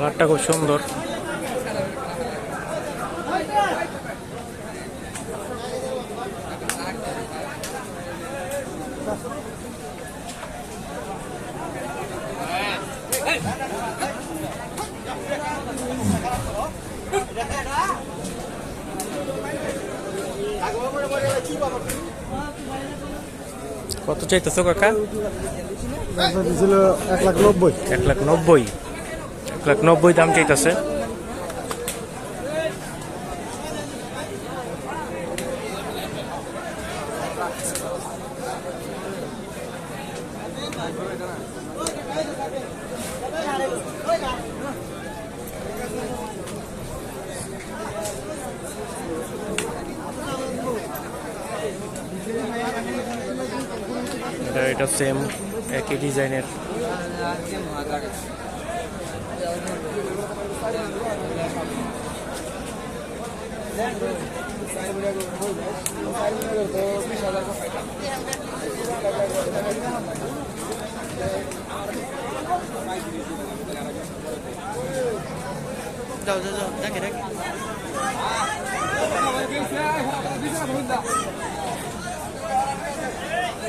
কালারটা খুব সুন্দর। কত চাইতেছো কাকা? দিয়েছিল এক লাখ নব্বই। এক লাখ নব্বই। লাখ নব্বই দাম চাইতেছে। এটা সেম একই ডিজাইনের যাও যাও যাও দেখে দেখে।